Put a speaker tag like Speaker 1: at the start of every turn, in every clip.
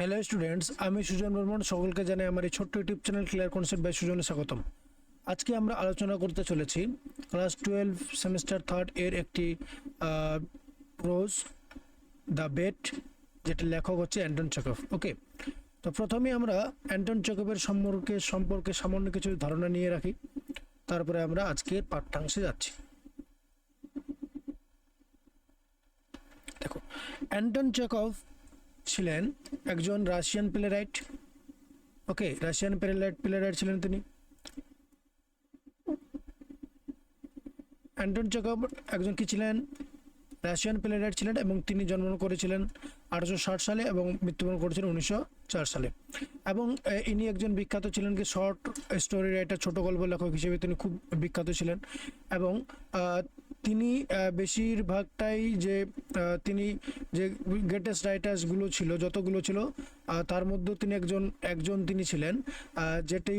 Speaker 1: Hello students আমি সুজন বর্মন। সকলকে জানাই আমার এই ছোট্ট YouTube channel clear concept by সুজনে স্বাগতম। আজকে আমরা আলোচনা করতে চলেছি ক্লাস টুয়েলভ সেমিস্টার থার্ড এর একটি প্রোজ দ্য বেট যেটা লেখক হচ্ছে অ্যান্টন চেকভ ওকে তো প্রথমে আমরা অ্যান্টন চেকভের সম্পর্কে সম্পর্কে সামান্য কিছু ধারণা নিয়ে রাখি। তারপরে আমরা আজকের পাঠ্যাংশে যাচ্ছি। দেখো, অ্যান্টন চেকভ ছিলেন একজন Russian playwright. Okay, Russian playwright playwright ছিলেন তিনি। অ্যান্টন চেকভ একজন কি ছিলেন? রাশিয়ান প্লেরাইট ছিলেন এবং তিনি জন্মগ্রহণ করেছিলেন আঠারোশো ষাট সালে এবং মৃত্যুবরণ করেছিলেন উনিশশো চার সালে। এবং ইনি একজন বিখ্যাত ছিলেন কি, শর্ট স্টোরি রাইটার, ছোট গল্প লেখক হিসেবে তিনি খুব বিখ্যাত ছিলেন। এবং তিনি বেশিরভাগটাই যে তিনি যে গ্রেটেস্ট রাইটার্সগুলো ছিল, যতগুলো ছিল তার মধ্যে তিনি একজন একজন তিনি ছিলেন যেটি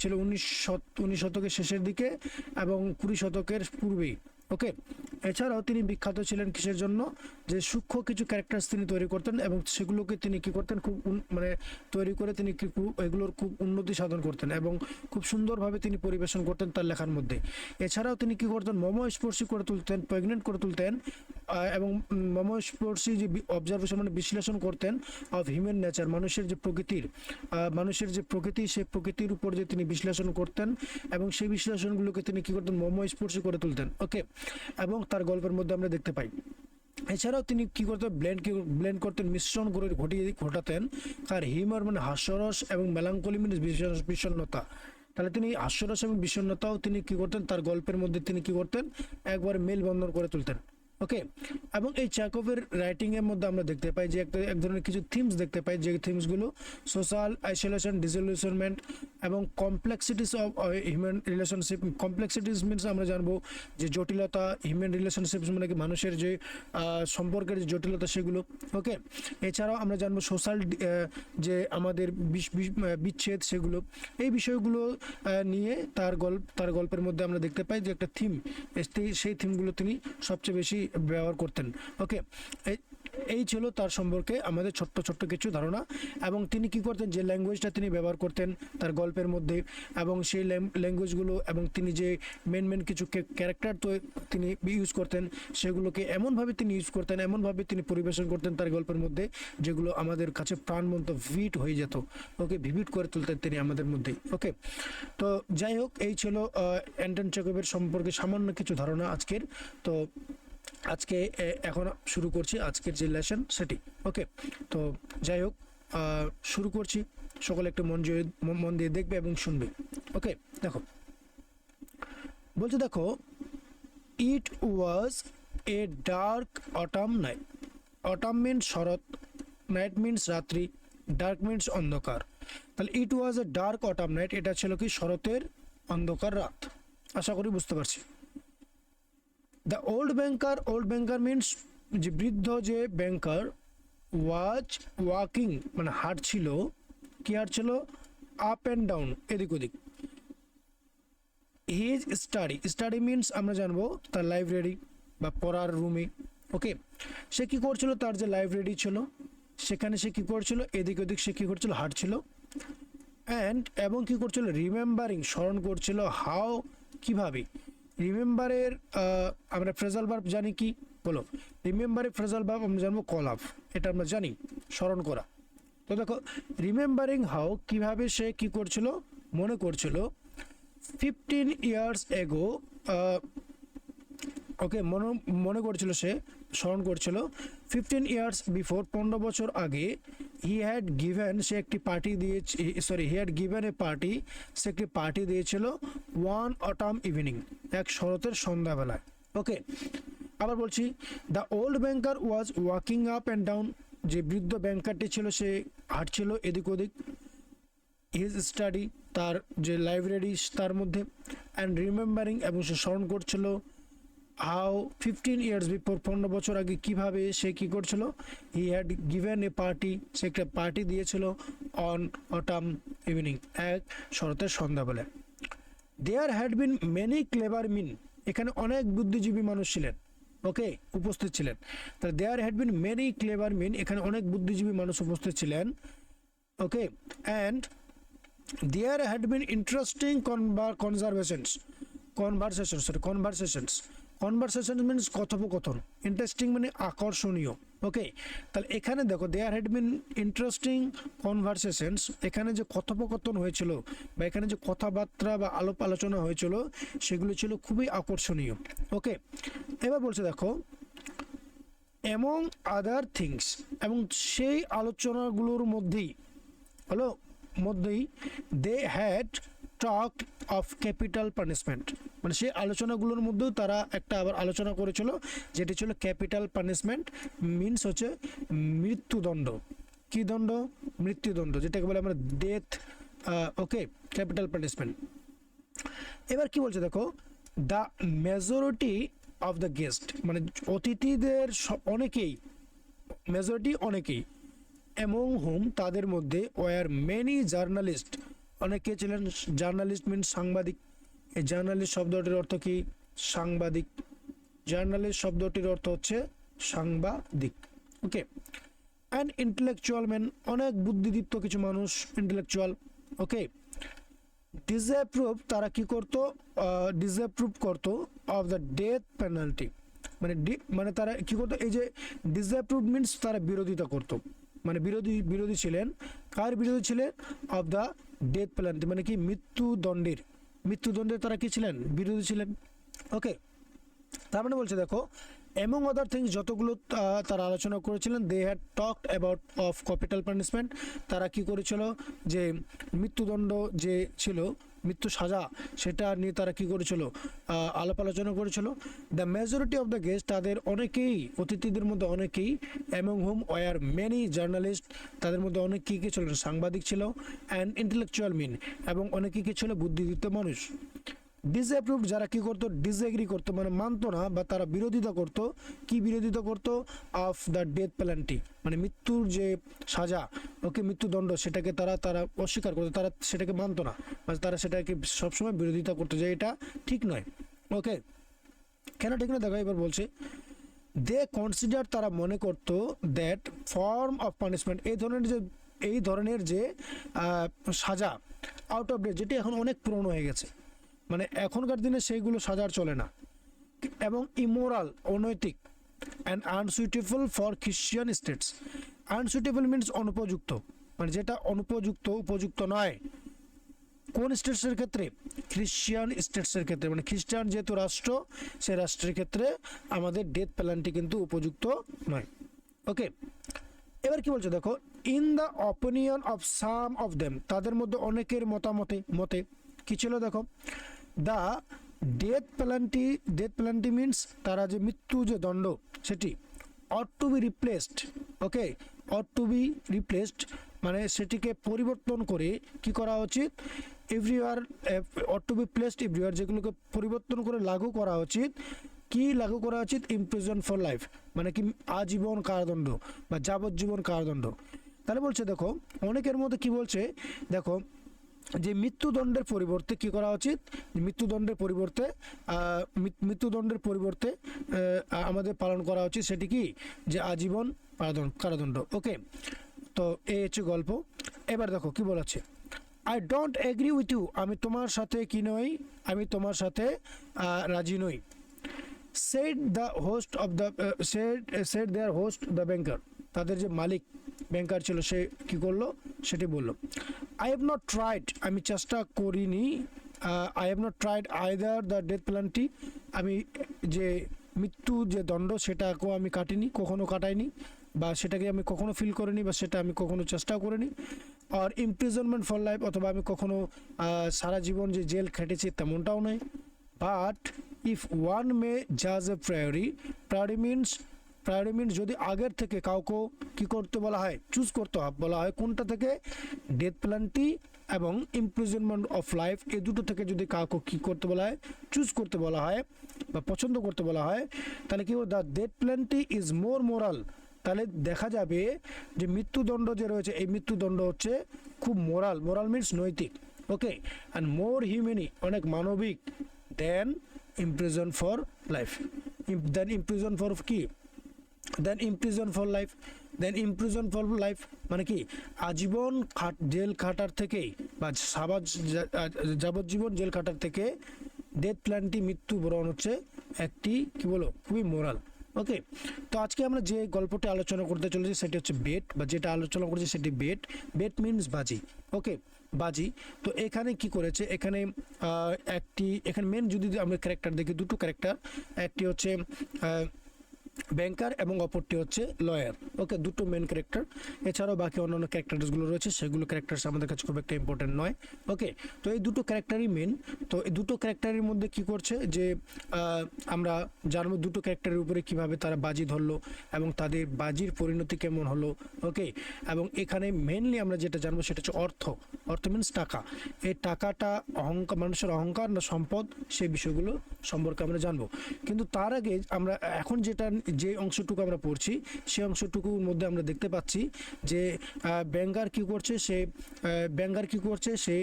Speaker 1: ছিল উনিশ শত, উনিশ শতকের শেষের দিকে এবং কুড়ি শতকের পূর্বেই ওকে এছাড়াও তিনি বিখ্যাত ছিলেন কিসের জন্য? যে সূক্ষ্ম কিছু ক্যারেক্টার্স তিনি তৈরি করতেন এবং সেগুলোকে তিনি কি করতেন? খুব মানে তৈরি করে তিনি এগুলোর খুব উন্নতি সাধন করতেন এবং খুব সুন্দরভাবে তিনি পরিবেশন করতেন তার লেখার মধ্যে। এছাড়াও তিনি কি করতেন? মমস্পর্শী করে তুলতেন প্রেগনেন্ট করে তুলতেন এবং মমস্পর্শী যে অবজারভেশন মানে বিশ্লেষণ করতেন অফ হিউম্যান নেচার মানুষের যে প্রকৃতির মানুষের যে প্রকৃতি, সেই প্রকৃতির উপর যে তিনি বিশ্লেষণ করতেন এবং সেই বিশ্লেষণগুলোকে তিনি কি করতেন? মমস্পর্শী করে তুলতেন। ওকে এবং তার গল্পের মধ্যে আমরা দেখতে পাই। এছাড়াও তিনি কি করতেন ব্লেন্ড ব্লেন্ড করতেন, মিশ্রণ করে ঘটিয়ে ঘটাতেন। তার হিউমার মানে হাস্যরস এবং মেলাঙ্কলি মানে বিষণ্ণতা। তাহলে তিনি হাস্যরস এবং বিষণ্ণতাও তিনি কি করতেন, তার গল্পের মধ্যে তিনি কি করতেন, একবার মেলবন্ধন করে তুলতেন। ওকে এবং এই চ্যাকোভের রাইটিং এর মধ্যে আমরা দেখতে পাই যে একটা, এক ধরনের কিছু থিমস দেখতে পাই যে থিমসগুলো সোশ্যাল আইসোলেশন ডিসলিউশনমেন্ট এবং complexities of human relationship complexities means আমরা জানব যে জটিলতা হিউম্যান রিলেশনশিপস মানে কি মানুষের যে সম্পর্কের যে জটিলতা সেগুলো। ওকে এছাড়াও আমরা জানব সোশ্যাল যে আমাদের বিচ্ছেদ সেগুলো। এই বিষয়গুলো নিয়ে তার গল্প, তার গল্পের মধ্যে আমরা দেখতে পাই যে একটা থিম সেই থিমগুলো তিনি সবচেয়ে বেশি ব্যবহার করতেন। ওকে এই ছিল তার সম্পর্কে আমাদের ছোট্ট ছোট্ট কিছু ধারণা এবং তিনি কি করতেন? যে ল্যাঙ্গুয়েজটা তিনি ব্যবহার করতেন, তার গল্পের মধ্যে এবং সেই ল্যাঙ্গুয়েজগুলো এবং তিনি যে মেন মেন কিছু ক্যারেক্টার তো তিনি ইউজ করতেন, সেগুলোকে এমনভাবে তিনি ইউজ করতেন, এমনভাবে তিনি পরিবেশন করতেন তার গল্পের মধ্যে, যেগুলো আমাদের কাছে প্রাণবন্ত ভিট হয়ে যেত। ওকে ভিভিট করে তুলতেন তিনি আমাদের মধ্যেই। ওকে তো যাই হোক, এই ছিল অ্যান্টন চেকবের সম্পর্কে সামান্য কিছু ধারণা আজকের। তো আজকে এখন শুরু করছি আজকের যে লেসন সেটি। ওকে তো যাই হোক শুরু করছি। সকলে একটু মন মন দিয়ে দেখবে এবং শুনবে। ওকে দেখো। বলছে, দেখো it was a dark autumn night autumn means Sarat night means রাত্রি ডার্ক মিনস অন্ধকার। তাহলে it was a dark autumn night এটা ছিল কি শরতের অন্ধকার রাত। আশা করি বুঝতে পারছি। The old banker old banker means যে বৃদ্ধ যে ব্যাংকার ওয়াজ ওয়াকিং মানে হাঁটছিল, কি হাঁটছিল? আপ অ্যান্ড ডাউন এদিক ওদিক। হিজ স্টাডি স্টাডি মিনস আমরা জানব তার লাইব্রেরি বা পড়ার রুমে ওকে সে কি করছিল? তার যে লাইব্রেরি ছিল, সেখানে সে কি করছিল? এদিক ওদিক সে কি করছিল? হাঁটছিল। অ্যান্ড এবং কি করছিল? রিমেম্বারিং স্মরণ করছিল হাও কীভাবে? রিমেম্বারের আমরা ফ্রেজাল ভার্ব জানি কি? বলো। রিমেম্বারের ফ্রেজাল ভার্ব আমরা জানব কল আপ এটা আমরা জানি, স্মরণ করা। তো দেখো, রিমেম্বারিং হাও কীভাবে সে কি করছিল? মনে করছিল, ফিফটিন ইয়ার্স এগো ওকে, মনে মনে করছিল সে, স্মরণ করছিল, ফিফটিন ইয়ার্স বিফোর পনেরো বছর আগে হি হ্যাড গিভেন সে একটি পার্টি দিয়ে sorry he had given a party সে একটি পার্টি দিয়েছিল ওয়ান অটাম ইভিনিং এক শরতের সন্ধ্যাবেলায়। ওকে আবার বলছি the old banker was walking up and down যে বৃদ্ধ ব্যাংকারটি ছিল সে হাঁটছিল এদিক ওদিক। হিজ স্টাডি তার যে লাইব্রেরি তার মধ্যে অ্যান্ড রিমেম্বারিং এবং সে স্মরণ করছিল হাউ ফিফটিন ইয়ার্স বিফোর পনেরো বছর আগে কীভাবে সে কি করছিল? He had given a party সে একটা পার্টি দিয়েছিল অন অটাম ইভিনিং এক শরতের সন্ধ্যাবেলায় there had been many clever men এখানে অনেক বুদ্ধিজীবী মানুষ ছিলেন ওকে উপস্থিত ছিলেন। তাহলে there had been many clever men এখানে অনেক বুদ্ধিজীবী মানুষ উপস্থিত ছিলেন okay and there had been interesting conservations conversation sorry conversations conversation means কথোপকথন ইন্টারেস্টিং মানে আকর্ষণীয় ওকে তাহলে এখানে দেখো there had been interesting conversations এখানে যে কথোপকথন হয়েছিল বা এখানে যে কথাবার্তা বা আলোপ আলোচনা হয়েছিল, সেগুলো ছিল খুবই আকর্ষণীয় ওকে এবার বলছে দেখো এমং আদার থিংস এবং সেই আলোচনাগুলোর মধ্যেই হলো মধ্যেই they had talk of capital punishment মানে সেই আলোচনাগুলোর মধ্যেও তারা একটা আবার আলোচনা করেছিল, যেটি ছিল ক্যাপিটাল পানিশমেন্ট মিনস হচ্ছে মৃত্যুদণ্ড। কি দণ্ড? মৃত্যুদণ্ড, যেটাকে বলে আমরা ডেথ ওকে ক্যাপিটাল পানিশমেন্ট এবার কি বলছে দেখো the majority of the guest মানে অতিথিদের অনেকেই মেজরিটি অনেকেই এমং হোম তাদের মধ্যে ওয়ার মেনি জার্নালিস্ট অনেকে ছিলেন জার্নালিস্ট মিন সাংবাদিক। এই জার্নালিস্ট শব্দটির অর্থ কি? সাংবাদিক। জার্নালিস্ট শব্দটির অর্থ হচ্ছে সাংবাদিক। ওকে। অ্যান্ড ইন্টেলেকচুয়াল ম্যান অনেক বুদ্ধিদীপ্ত কিছু মানুষ ইন্টেলেকচুয়াল ওকে। ডিসঅ্যাপ্রুভ তারা কি করতো? ডিসঅ্যাপ্রুভ করতো অফ দ্য ডেথ পেনাল্টি মানে ডি- মানে তারা কি করতো? এই যে ডিসঅ্যাপ্রুভ মিনস তারা বিরোধিতা করতো। মানে বিরোধী বিরোধী ছিলেন। কার বিরোধী ছিলেন? অফ দ্য ডেথ পেনাল্টি মানে কি মৃত্যুদণ্ডের মৃত্যুদণ্ডের তারা কি ছিলেন? বিরোধী ছিলেন। ওকে তার মানে বলছে, দেখো এমং আদার থিংস যতগুলো তারা আলোচনা করেছিলেন they had talk about of capital punishment তারা কি করেছিল? যে মৃত্যুদণ্ড যে ছিল মৃত্যু সাজা, সেটা নিয়ে তারা কি করেছিল? আলাপ আলোচনা করেছিল। The majority of the guest তাদের অনেকেই, অতিথিদের মধ্যে অনেকেই among whom were many journalist তাদের মধ্যে অনেক কী কী ছিল? সাংবাদিক ছিল অ্যান্ড ইন্টেলেকচুয়াল মিন এবং অনেকে কী ছিল? বুদ্ধিদীপ্ত মানুষ। ডিসঅ্যাপ্রুভ যারা কি করতো ডিসএগ্রি করতো মানে মানতো না বা তারা বিরোধিতা করতো, কি বিরোধিতা করতো? অফ দ্য ডেথ প্যালান্টি মানে মৃত্যুর যে সাজা, ওকে মৃত্যুদণ্ড, সেটাকে তারা তারা অস্বীকার করতো, তারা সেটাকে মানতো না বা তারা সেটাকে সবসময় বিরোধিতা করতো যে এটা ঠিক নয়। ওকে কেন ঠিক না? দেখো, এবার বলছে দে কনসিডার তারা মনে করতো দ্যাট ফর্ম অফ পানিশমেন্ট এই ধরনের যে, এই ধরনের যে সাজা আউট অফ ডেট যেটি এখন অনেক পুরনো হয়ে গেছে মানে এখনকার দিনে সেইগুলো সাজার চলে না। এবং ইমোরাল অনৈতিক and unsuitable for Christian states unsuitable means অনুপযুক্ত। মানে যেটা অনুপযুক্ত, উপযুক্ত নয়। কোন স্টেটসের ক্ষেত্রে? খ্রিশ্চিয়ান স্টেটসের ক্ষেত্রে। মানে খ্রিস্টান যেহেতু রাষ্ট্র, সেই রাষ্ট্রের ক্ষেত্রে আমাদের ডেথ প্ল্যানটি কিন্তু উপযুক্ত নয়। ওকে এবার কি বলছে? দেখো in the opinion of some of them তাদের মধ্যে অনেকের মতামতে, মতে কি ছিল? দেখো the death penalty death penalty means তারা যে মৃত্যু যে দণ্ড, সেটি ought to be replaced okay ought to be replaced মানে সেটিকে পরিবর্তন করে কি করা উচিত? Everywhere ought to be placed everywhere যেগুলোকে পরিবর্তন করে লাগু করা উচিত, কি লাগু করা উচিত? ইমপ্রিজন ফর লাইফ মানে কি আজীবন কারাদণ্ড বা যাবজ্জীবন কারাদণ্ড। তাহলে বলছে, দেখো, অনেকের মধ্যে কি বলছে? দেখো যে মৃত্যুদণ্ডের পরিবর্তে কি করা উচিত? মৃত্যুদণ্ডের পরিবর্তে মৃত্যুদণ্ডের পরিবর্তে আমাদের পালন করা উচিত সেটি কি? যে আজীবন কারাদণ্ড। ওকে? তো এই হচ্ছে গল্প। এবার দেখো কি বলাচ্ছে। I don't agree with you আমি তোমার সাথে কি নই? আমি তোমার সাথে রাজি নই। Said the host of the said said their host the banker তাদের যে মালিক ব্যাংকার ছিল, সে কি করল? সেটি বলল আই হ্যাভ নট ট্রাইড আমি চেষ্টা করিনি I have not tried either the death penalty আমি যে মৃত্যু যে দণ্ড, সেটাকেও আমি কাটিনি, কখনো কাটাইনি, বা সেটাকে আমি কখনো ফিল করিনি, বা সেটা আমি কখনো চেষ্টাও করিনি আর ইমপ্রিজনমেন্ট ফর লাইফ অথবা আমি কখনো সারা জীবন যে জেল খেটেছি, তেমনটাও নয়। বাট ইফ ওয়ান মে জাজ a priori priori means priori means যদি আগের থেকে কাউকে কি করতে বলা হয় চুজ করতে বলা হয় কোনটা থেকে? ডেথ প্ল্যানটি এবং ইমপ্রিজনমেন্ট অফ লাইফ এই দুটো থেকে যদি কাউকে কি করতে বলা হয় চুজ করতে বলা হয় বা পছন্দ করতে বলা হয়, তাহলে কি the death penalty is more moral তাহলে দেখা যাবে যে মৃত্যুদণ্ড যে রয়েছে, এই মৃত্যুদণ্ড হচ্ছে খুব মোরাল মোরাল মিনস নৈতিক। ওকে অ্যান্ড মোর হিউম্যানি অনেক মানবিক than imprison for life than imprison for কি? Than imprison for life than imprison for life মানে কি? আজীবন খাট, জেল খাটার থেকেই বা সাবাজ যাবজ্জীবন জেল খাটার থেকে ডেথ প্ল্যানটি মৃত্যুবরণ হচ্ছে একটি, কি বলো খুবই মোরাল ওকে তো আজকে আমরা যে গল্পটি আলোচনা করতে চলেছি সেটি হচ্ছে বেট বা যেটা আলোচনা করছি সেটি বেট বেট মিনস বাজি। ওকে বাজি। তো এখানে কি করেছে? এখানে একটি, এখানে মেন যদি আমরা ক্যারেক্টার দেখি, দুটো ক্যারেক্টার একটি হচ্ছে ব্যাংকার এবং অপরটি হচ্ছে লয়ার ওকে দুটো মেন ক্যারেক্টার এছাড়াও বাকি অন্যান্য ক্যারেক্টারসগুলো রয়েছে, সেগুলো ক্যারেক্টার্স আমাদের কাছে খুব একটা ইম্পর্টেন্ট নয়। ওকে তো এই দুটো ক্যারেক্টারই মেন তো এই দুটো ক্যারেক্টারের মধ্যে কি করছে যে আমরা জানব দুটো ক্যারেক্টারের উপরে কীভাবে তারা বাজি ধরলো এবং তাদের বাজির পরিণতি কেমন হলো। ওকে এবং এখানে মেনলি আমরা যেটা জানব সেটা হচ্ছে অর্থ। অর্থ মিনস টাকা। এই টাকাটা অহংকার, মানুষের অহংকার না সম্পদ, সেই বিষয়গুলো সম্পর্কে আমরা জানব। কিন্তু তার আগে আমরা এখন যেটা যে অংশটুকু আমরা পড়ছি, সে অংশটুকুর মধ্যে আমরা দেখতে পাচ্ছি যে ব্যাঙ্গার কি করছে, সে ব্যাঙ্গার কি করছে, সে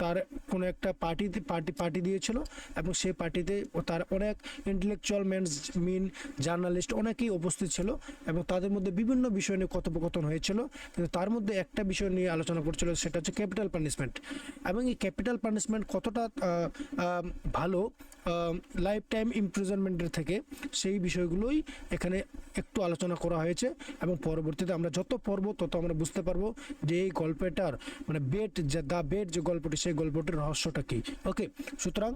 Speaker 1: তার কোনো একটা পার্টিতে পার্টি পার্টি দিয়েছিল এবং সেই পার্টিতে তার অনেক ইন্টেলেকচুয়াল ম্যানস মিন জার্নালিস্ট অনেকেই উপস্থিত ছিল এবং তাদের মধ্যে বিভিন্ন বিষয় নিয়ে কথোপকথন হয়েছিল। কিন্তু তার মধ্যে একটা বিষয় নিয়ে আলোচনা করছিল, সেটা হচ্ছে ক্যাপিটাল পানিশমেন্ট এবং এই ক্যাপিটাল পানিশমেন্ট কতটা ভালো লাইফ টাইম ইমপ্রিজনমেন্টের থেকে সেই বিষয়গুলোই এখানে একটু আলোচনা করা হয়েছে এবং পরবর্তীতে আমরা যত পড়ব তত আমরা বুঝতে পারব যে এই গল্পটার মানে বেট যে দ্য বেট যে গল্পটি, সেই গল্পটির রহস্যটা কী। ওকে সুতরাং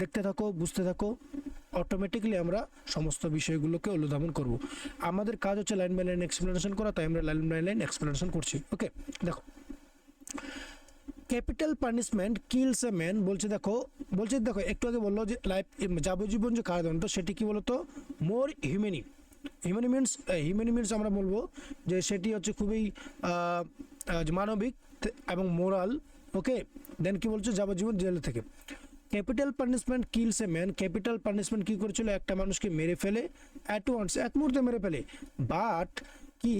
Speaker 1: দেখতে থাকো, বুঝতে থাকো অটোমেটিকলি আমরা সমস্ত বিষয়গুলোকে অনুধাবন করব। আমাদের কাজ হচ্ছে লাইন বাই লাইন এক্সপ্লেনেশন করা, তাই আমরা লাইন বাই লাইন এক্সপ্লেনেশন করছি। ওকে দেখো। Capital punishment kills a man বলছে দেখো বলছে, দেখো, একটু আগে বলল যে লাইফ যাবজ্জীবন যে কারাদণ্ড সেটি কি বলতো? মোর হিউম্যানি হিউম্যানি মিনস হিউম্যানি মিনস আমরা বলব যে সেটি হচ্ছে খুবই মানবিক এবং মোরাল ওকে দেন কি বলছে? যাবজ্জীবন জেল থেকে। Capital punishment kills a man capital punishment কী করেছিল? একটা মানুষকে মেরে ফেলে অ্যাট ওয়ান্স এক মুহূর্তে মেরে ফেলে। বাট কি?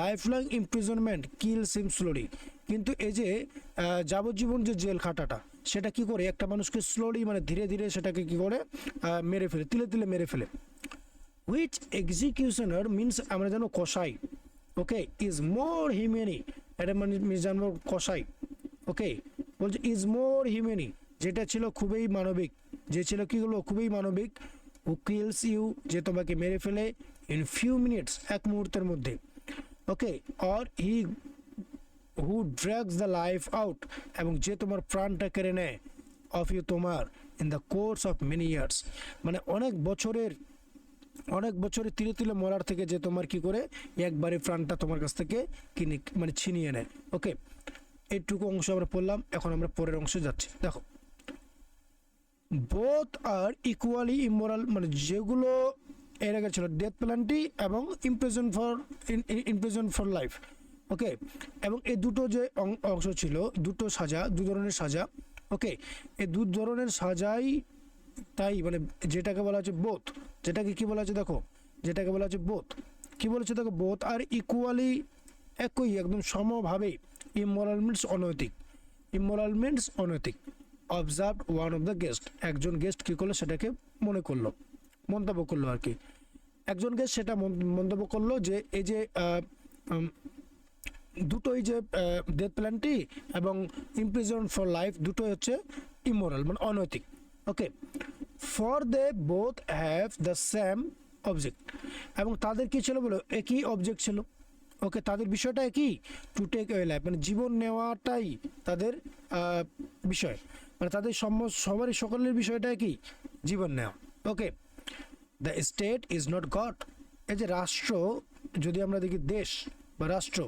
Speaker 1: Life long imprisonment kills him slowly কিন্তু এই যে যাবজ্জীবন যে জেল খাটাটা সেটা কি করে? একটা মানুষকে স্লোলি মানে ধীরে ধীরে সেটাকে কি করে? মেরে ফেলে, তিলে তিলে মেরে ফেলে। হুইচ এক্সিকিউশনার মিনস আমরা জানো কসাই ওকে ইজ মোর হিউম্যানি এটা মানে জানব কসাই ওকে বলছে ইজ মোর হিউম্যানি যেটা ছিল খুবই মানবিক, যে ছিল কি হলো? খুবই মানবিক হু কিলস ইউ যে তোমাকে মেরে ফেলে ইন ফিউ মিনিটস এক মুহূর্তের মধ্যে okay or he who drags the life out এবং যে তোমার প্রাণটা কেড়ে নেয় অফ ইউ তোমার in the course of many years মানে অনেক বছরের অনেক বছরের তিলে তিলে মরার থেকে যে তোমার কি করে, একবারে প্রাণটা তোমার কাছ থেকে কিনে মানে ছিনিয়ে নেয়। ওকে? এইটুকু অংশ আমরা পড়লাম, এখন আমরা পরের অংশে যাচ্ছি। দেখো। বোথ আর ইকুয়ালি ইমোরাল মানে যেগুলো এর আগে ছিল ডেথ প্ল্যানটি এবং imprison for imprison for life okay এবং এই দুটো যে অংশ ছিল, দুটো সাজা, দু ধরনের সাজা ওকে এই দু ধরনের সাজাই তাই মানে যেটাকে বলা হচ্ছে বোধ যেটাকে কি বলা হচ্ছে দেখো? যেটাকে বলা হচ্ছে বোধ কি বলেছে দেখো? বোথ আর ইকুয়ালি একই, একদম সমভাবে। ইমোরাল মিনস অনৈতিক। ইমোরাল মিনস অনৈতিক। Observe one of the guest একজন গেস্ট কি করল? সেটাকে মনে করল। মন্তব্য করল আর কি। একজন গেস্ট সেটা মন- মন্তব্য করল যে, এই যে দুটোই যে ডেথ প্ল্যানটি এবং ইমপ্রিজন ফর লাইফ দুটোই হচ্ছে ইমোরাল মানে অনৈতিক। Okay for they both have the same object এবং তাদের কি ছিল বলো? একই অবজেক্ট ছিল। ওকে তাদের বিষয়টা একই। টু টেক এ লাইফ মানে জীবন নেওয়াটাই তাদের বিষয়। মানে তাদের সবারই, সকলের বিষয়টা একই, জীবন নেওয়া। Okay the state is not God এই যে রাষ্ট্র, যদি আমরা দেখি দেশ বা রাষ্ট্র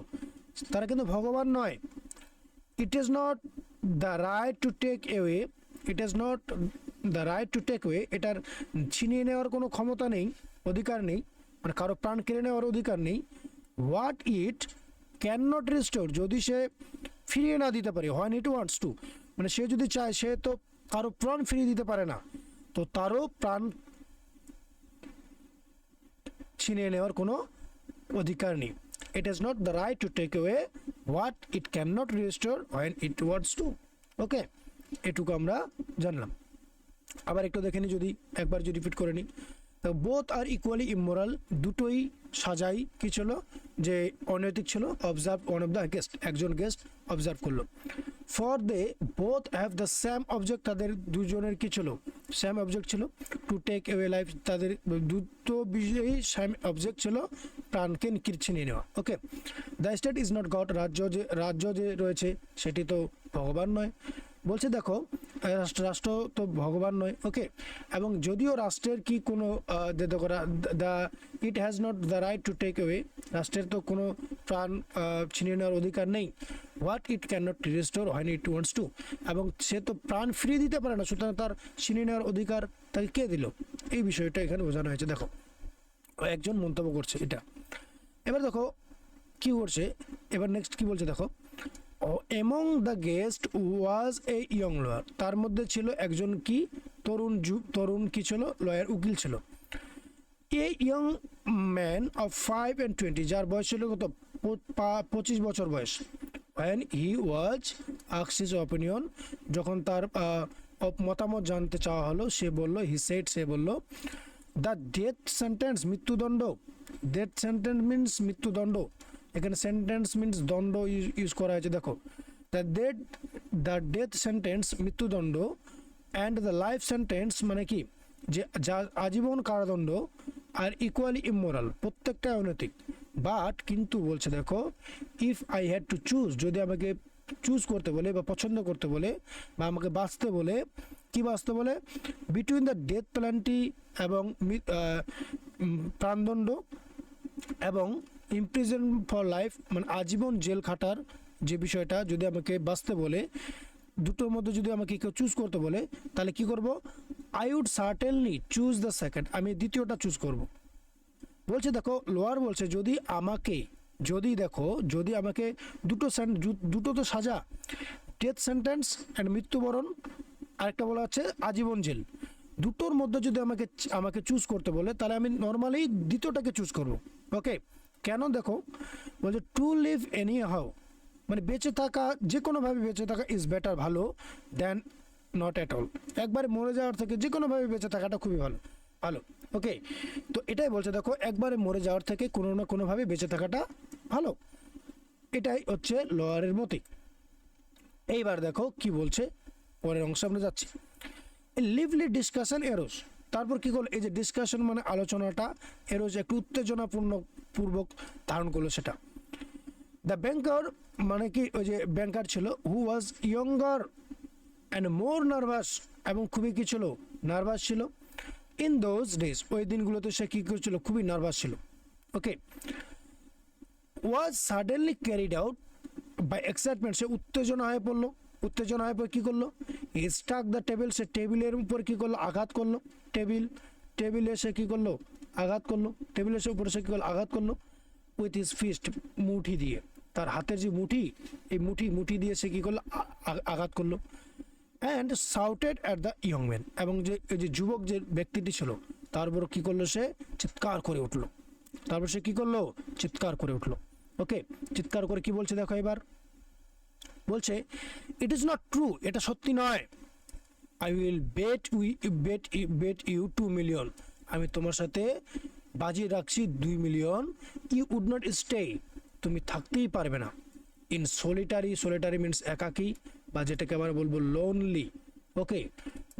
Speaker 1: তারা কিন্তু ভগবান নয়। It is not the right to take away it is not the right to take way এটার ছিনিয়ে নেওয়ার কোনো ক্ষমতা নেই, অধিকার নেই মানে কারও প্রাণ কেড়ে নেওয়ার অধিকার নেই। What it can not restore যদি সে ফিরিয়ে না দিতে পারে হোয়ান ইট ওয়ান্টস টু মানে সে যদি চায়, সে তো কারও প্রাণ ফিরিয়ে দিতে পারে না, তো তারও প্রাণ ছিনিয়ে নেওয়ার কোনো অধিকার নেই। Is not the right to take away what it can not register when it wants to okay এটুকু আমরা জানলাম। আবার একটু দেখে নিই যদি, একবার যদি রিপিট করে নিই বোথ আর ইকুয়ালি ইমোরাল দুটোই সাজাই কি ছিল? যে অনৈতিক ছিল observe one of the guest একজন গেস্ট অবজার্ভ করল। For they both have the same object তাদের দুজনের কি ছিল? স্যাম অবজেক্ট ছিল। টু টেক এওয়ে লাইফ তাদের দুটো বিষয়েই স্যাম অবজেক্ট ছিল। প্রাণকে ছিনিয়ে নেওয়া। Okay the state is not God রাজ্য যে রাজ্য যে রয়েছে, সেটি তো ভগবান নয়। বলছে দেখো রাষ্ট্র তো ভগবান নয়। ওকে এবং যদিও রাষ্ট্রের কি কোনো the it has not the right to take away রাষ্ট্রের তো কোনো প্রাণ ছিনিয়ে নেওয়ার অধিকার নেই। What it can not restore when it wants to এবং সে তো প্রাণ ফিরিয়ে দিতে পারে না, সুতরাং তার ছিনিয়ে নেওয়ার অধিকার তাকে কে দিল? এই বিষয়টা এখানে বোঝানো হয়েছে। দেখো একজন মন্তব্য করছে এটা। এবার দেখো কি করছে? এবার নেক্সট কি বলছে দেখো? Among the guest was a young lawyer তার মধ্যে ছিল একজন কি? তরুণ তরুণ কি ছিল? লয়ার উকিল ছিল। A young man of five and twenty যার বয়স ছিল কত? পঁচিশ বছর বয়স। ওয়েন হি ওয়াজ আক্স হিজ অপিনিয়ন যখন তার মতামত জানতে চাওয়া হলো, সে বলল হি সেট সে বলল দ্য ডেথ সেন্টেন্স মৃত্যুদণ্ড। ডেথ সেন্টেন্স মিনস মৃত্যুদণ্ড। এখানে সেন্টেন্স মিনস দণ্ড ইউজ করা হয়েছে, দেখো। The death the death sentence মৃত্যুদণ্ড অ্যান্ড দ্য লাইফ সেন্টেন্স মানে কি? যে, যা আজীবন কারাদণ্ড আর ইকুয়ালি ইমোরাল প্রত্যেকটা অনৈতিক। বাট কিন্তু বলছে, দেখো if I had to choose যদি আমাকে চুজ করতে বলে বা পছন্দ করতে বলে বা আমাকে বাঁচতে বলে কি বাঁচতে বলে? বিটুইন দ্য ডেথ প্ল্যান্টি এবং প্রাণদণ্ড এবং ইমপ্রিজন ফর লাইফ মানে আজীবন জেল খাটার যে বিষয়টা যদি আমাকে বাঁচতে বলে, দুটোর মধ্যে যদি আমাকে কেউ চুজ করতে বলে, তাহলে কি করব? I would certainly choose the second আমি দ্বিতীয়টা চুজ করব। বলছে, দেখো লোয়ার বলছে, যদি আমাকে, যদি দেখো, যদি আমাকে দুটো দুটো তো সাজা ডেথ সেন্টেন্স অ্যান্ড মৃত্যুবরণ আরেকটা বলা হচ্ছে আজীবন জেল। দুটোর মধ্যে যদি আমাকে আমাকে চুজ করতে বলে, তাহলে আমি নর্মালি দ্বিতীয়টাকে চুজ করব। ওকে কেন দেখো, বলছে টু লিভ এনি হাউ মানে বেঁচে থাকা যে কোনোভাবে বেঁচে থাকা ইজ বেটার ভালো দ্যান নট অ্যাট অল একবারে মরে যাওয়ার থেকে যে কোনোভাবে বেঁচে থাকাটা খুবই ভালো। ভালো ওকে তো এটাই বলছে, দেখো, একবারে মরে যাওয়ার থেকে কোনো না কোনোভাবে বেঁচে থাকাটা ভালো। এটাই হচ্ছে লয়ারের মতে। এইবার দেখো কি বলছে। পরের অংশে আমরা যাচ্ছি। লিভলি ডিসকাশন এরোস তারপর কি করল এই যে ডিসকাশন মানে আলোচনাটা এরোজ একটু উত্তেজনাপূর্ণ, পূর্বক ধারণ করল সেটা। দ্য ব্যাংকার মানে কি? ওই যে ব্যাংকার ছিল who was younger and more nervous এবং খুবই কি ছিল? নার্ভাস ছিল। ইন দোজ ডেজ ওই দিনগুলোতে সে কী করছিল? খুবই নার্ভাস ছিল। Okay. Was suddenly carried out by excitement সে উত্তেজনা হয়ে পড়ল। উত্তেজনা হয়ে পড়ে, কী করল? স্টাক দ্য টেবিল সে টেবিলের উপর কী করল? আঘাত করল। টেবিল টেবিলে সে কী করল? আঘাত করল। টেবিলের সে উপরে সে কী করল? আঘাত করল। উইথ হিজ ফিস্ট মুঠি দিয়ে, তার হাতের যে মুঠি, এই মুঠি মুঠি দিয়ে সে কী করল? আঘাত করল। And shouted at the young man এবং যে যে যুবক যে ব্যক্তিটি ছিল, তার উপর কী করল সে? চিৎকার করে উঠল। তারপর সে কী করল? চিৎকার করে উঠল। ওকে চিৎকার করে কি বলছে দেখো এবার। বলছে ইট ইজ নট ট্রু এটা সত্যি নয়। I will bet we bet bet you two million আমি তোমার সাথে বাজি রাখছি দুই million you would not stay তুমি থাকতেই পারবে না। ইন সোলিটারি সোলিটারি মিনস একাকী বা যেটাকে আমরা বলব lonely okay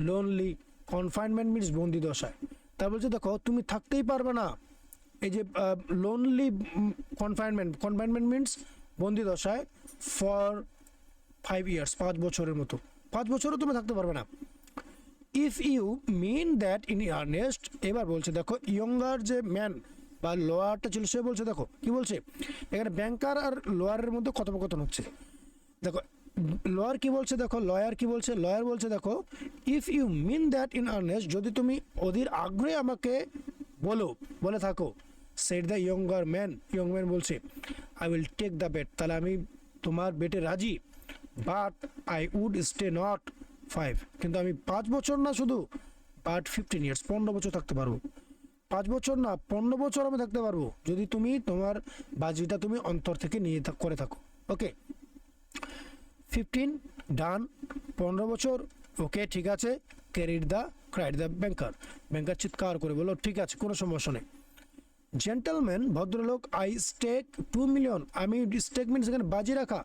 Speaker 1: lonely confinement means বন্দি দশায়। তা বলছে, দেখো, তুমি থাকতেই পারবে না। এই যে লোনলি কনফাইনমেন্ট কনফাইনমেন্ট মিনস বন্দি দশায়। ফর ফাইভ ইয়ার্স পাঁচ বছরের মতো। পাঁচ বছরও তুমি থাকতে পারবে না। If you mean that in earnest এবার বলছে, দেখো ইয়ঙ্গার যে ম্যান বা লোয়ারটা ছিল, সে বলছে, দেখো, কি বলছে? এখানে ব্যাংকার আর লোয়ারের মধ্যে কথোপকথন হচ্ছে। দেখো লয়ার কি বলছে, দেখো লয়ার কি বলছে? লয়ার বলছে, দেখো if you mean that in earnest যদি তুমি অধীর আগ্রহে আমাকে বলো, বলে থাকো said the younger man young man বলছে I will take the bet তাহলে আমি তোমার বেটে রাজি। But I would stay not five কিন্তু আমি পাঁচ বছর না শুধু বাট ফিফটিন ইয়ার্স পনেরো বছর থাকতে পারব। পাঁচ বছর না, পনেরো বছর আমি থাকতে পারব। যদি তুমি তোমার বাজিটা তুমি অন্তর থেকে নিয়ে করে থাকো। ওকে ফিফটিন ডান পনেরো বছর ওকে ঠিক আছে। Carried the cried the banker banker চিৎকার করে বলল, ঠিক আছে, কোনো সমস্যা নেই। জেন্টলম্যান ভদ্রলোক আই স্টেক টু মিলিয়ন আমি স্টেক মিনস এখানে বাজি রাখা।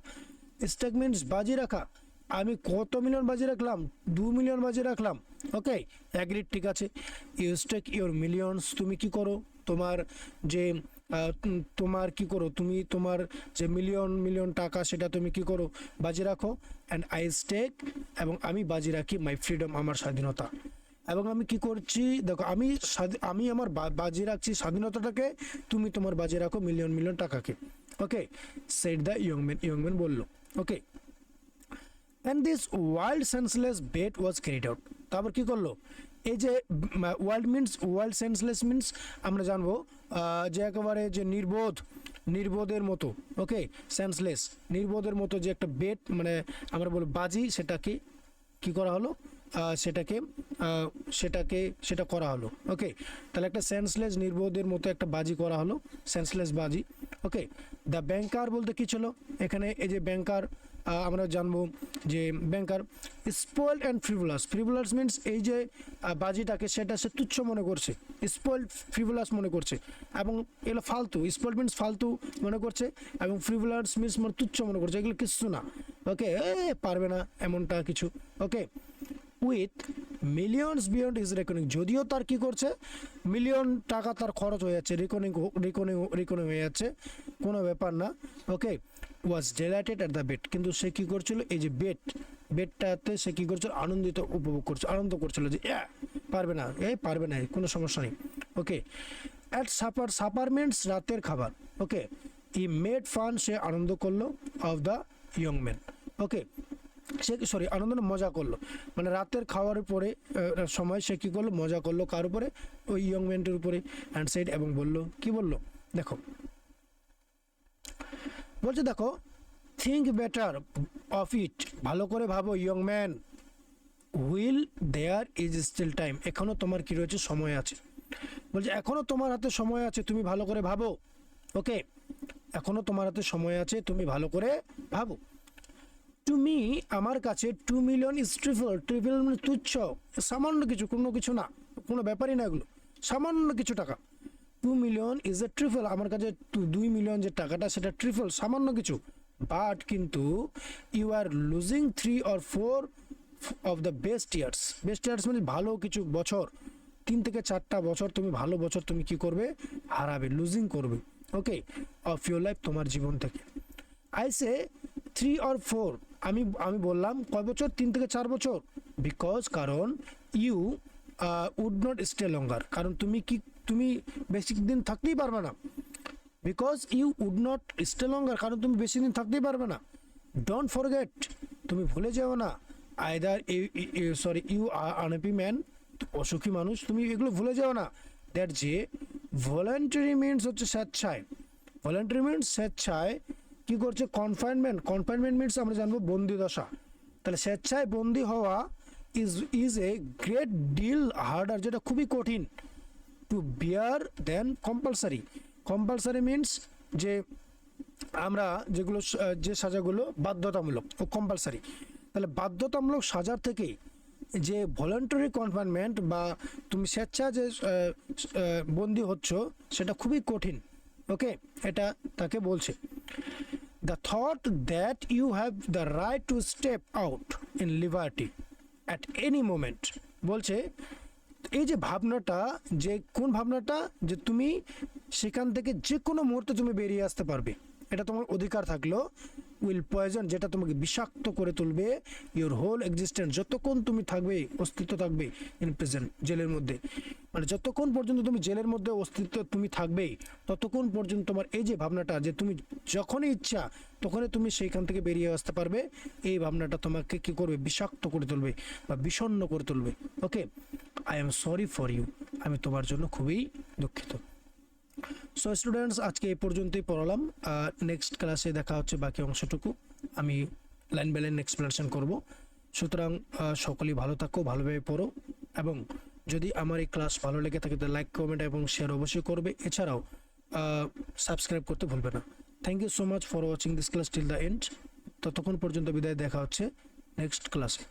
Speaker 1: স্টেক মিনস বাজি রাখা। আমি কত মিলিয়ন বাজি রাখলাম? দু মিলিয়ন বাজি রাখলাম। ওকে অ্যাগ্রিড ঠিক আছে। ইউ স্টেক ইউর মিলিয়নস তুমি কি করো? তোমার যে তোমার কি করো? তুমি তোমার যে মিলিয়ন মিলিয়ন টাকা, সেটা তুমি কি করো? বাজি রাখো। অ্যান্ড আই স্টেক এবং আমি বাজি রাখি মাই ফ্রিডম আমার স্বাধীনতা। এবং আমি কি করছি? দেখো, আমি আমি আমার বাজি রাখছি স্বাধীনতাটাকে, তুমি তোমার বাজি রাখো মিলিয়ন মিলিয়ন টাকাকে। ওকে সেট দ্য ইয়ংম্যান ইয়ংম্যান বলল। ওকে and this wild senseless bet was carried out তারপর কী করল? এই যে world means world senseless means আমরা জানব যে একেবারে যে নির্বোধ, নির্বোধের মতো ওকে সেন্সলেস নির্বোধের মতো যে একটা বেট মানে আমরা বলব বাজি, সেটাকে কি করা হলো? সেটাকে সেটাকে, সেটা করা হলো। ওকে তাহলে একটা সেন্সলেস নির্বোধের মতো একটা বাজি করা হলো। সেন্সলেস বাজি। ওকে দ্য ব্যাংকার বলতে কি ছিল? এখানে এই যে ব্যাংকার আমরা জানব যে banker spoil and frivolous frivolous means এই যে বাজিটাকে সেটা সে তুচ্ছ মনে করছে। স্পয়েল ফ্রিভুলাস মনে করছে। এবং এগুলো ফালতু। স্পয়েল মিনস ফালতু মনে করছে। এবং ফ্রিভুলাস মিনস মানে তুচ্ছ মনে করছে। এগুলো কিছু না। ওকে পারবে না এমনটা কিছু। Okay with millions beyond is reckoning যদিও তার কি করছে? মিলিয়ন টাকা তার খরচ হয়ে যাচ্ছে রেকনিং রেকনিং রেকনিং হয়ে যাচ্ছে কোনো ব্যাপার না। Okay was delighted at the bet কিন্তু সে কী করছিল? এই যে বেড বেডটাতে সে কী করছিল? আনন্দিত উপভোগ করছে আনন্দ করছিল যে "Yeah, পারবে না এই পারবে না কোনো সমস্যা নেই। Okay at supper supper means রাতের খাবার। ওকে ই মেড ফান সে আনন্দ করল of the young man okay say sorry আনন্দ মজা করল। মানে রাতের খাওয়ার পরে সময় সে কী করল? মজা করল কার উপরে? ওই ইয়ং ম্যানটির উপরে। অ্যান্ড সেড এবং বলল, কি বলল? দেখো। বলছে, দেখো থিঙ্ক বেটার অফ ইট ভালো করে ভাবো young man will there is still time এখনও তোমার কি রয়েছে? সময় আছে। বলছে এখনও তোমার হাতে সময় আছে, তুমি ভালো করে ভাবো। ওকে এখনও তোমার হাতে সময় আছে, তুমি ভালো করে ভাবো। তুমি আমার কাছে টু মিলিয়ন ইজ ট্রিপল মানে তুচ্ছ, সামান্য কিছু, কোনো কিছু না, কোনো ব্যাপারই না এগুলো, সামান্য কিছু টাকা। Two million is a trifle আমার কাছে দুই মিলিয়ন যে টাকাটা, সেটা ট্রিপল সামান্য কিছু। বাট কিন্তু you are losing three or four of the best years best years মানে ভালো কিছু বছর। তিন থেকে চারটা বছর তুমি ভালো বছর তুমি কি করবে? হারাবে লুজিং করবে। ওকে অফ ইউর লাইফ তোমার জীবন থেকে। I say three or four আমি আমি বললাম, কয় বছর? তিন থেকে চার বছর। বিকজ কারণ you would not stay longer কারণ তুমি কি, তুমি বেশি দিন থাকতেই পারবে না। Because you would not stay longer কারণ তুমি বেশি দিন থাকতেই পারবে না। ডোন্ট ফরগেট তুমি ভুলে যেও না। Either sorry you unhappy man অসুখী মানুষ, তুমি এগুলো ভুলে যাও না। দ্যাট যে ভলেন্টারি মিনস হচ্ছে স্বেচ্ছায়। ভলেন্টারি মিনস স্বেচ্ছায় কি করছে? কনফাইনমেন্ট কনফাইনমেন্ট মিনস আমরা জানব বন্দি দশা। তাহলে স্বেচ্ছায় বন্দি হওয়া is is a great deal harder যেটা খুবই কঠিন। To bear than compulsory compulsory means যে আমরা যেগুলো, যে সাজাগুলো বাধ্যতামূলক ও কম্পালসারি তাহলে বাধ্যতামূলক সাজার থেকে যে ভলেন্টারি কনফাইনমেন্ট বা তুমি স্বেচ্ছা যে বন্দি হচ্ছ, সেটা খুবই কঠিন। ওকে এটা তাকে বলছে। The thought that you have the right to step out in liberty at any moment. বলছে, এই যে ভাবনাটা, যে কোন ভাবনাটা, যে তুমি সেখান থেকে যে কোনো মুহূর্তে তুমি বেরিয়ে আসতে পারবে, এটা তোমার অধিকার থাকল। উইল পয়জন যেটা তোমাকে বিষাক্ত করে তুলবে ইওর হোল এক্সিস্টেন্স যতক্ষণ তুমি থাকবে, অস্তিত্ব থাকবে ইন প্রেজেন্ট জেলের মধ্যে। মানে যতক্ষণ পর্যন্ত তুমি জেলের মধ্যে অস্তিত্ব তুমি থাকবেই ততক্ষণ পর্যন্ত তোমার এই যে ভাবনাটা যে তুমি যখনই ইচ্ছা, তখনই তুমি সেইখান থেকে বেরিয়ে আসতে পারবে, এই ভাবনাটা তোমাকে কি করবে? বিষাক্ত করে তুলবে বা বিষণ্ণ করে তুলবে। Okay I am sorry for you আমি তোমার জন্য খুবই দুঃখিত। সো স্টুডেন্টস আজকে এই পর্যন্তই পড়ালাম। নেক্সট ক্লাসে দেখা হচ্ছে বাকি অংশটুকু। আমি লাইন বাই লাইন এক্সপ্লেনেশন করব। সুতরাং সকলেই ভালো থাকো, ভালোভাবে পড়ো। এবং যদি আমার এই ক্লাস ভালো লেগে থাকে তাহলে লাইক কমেন্ট এবং শেয়ার অবশ্যই করবে। এছাড়াও সাবস্ক্রাইব করতে ভুলবে না। Thank you so much for watching this class till the end ততক্ষণ পর্যন্ত বিদায়, দেখা হচ্ছে নেক্সট ক্লাসে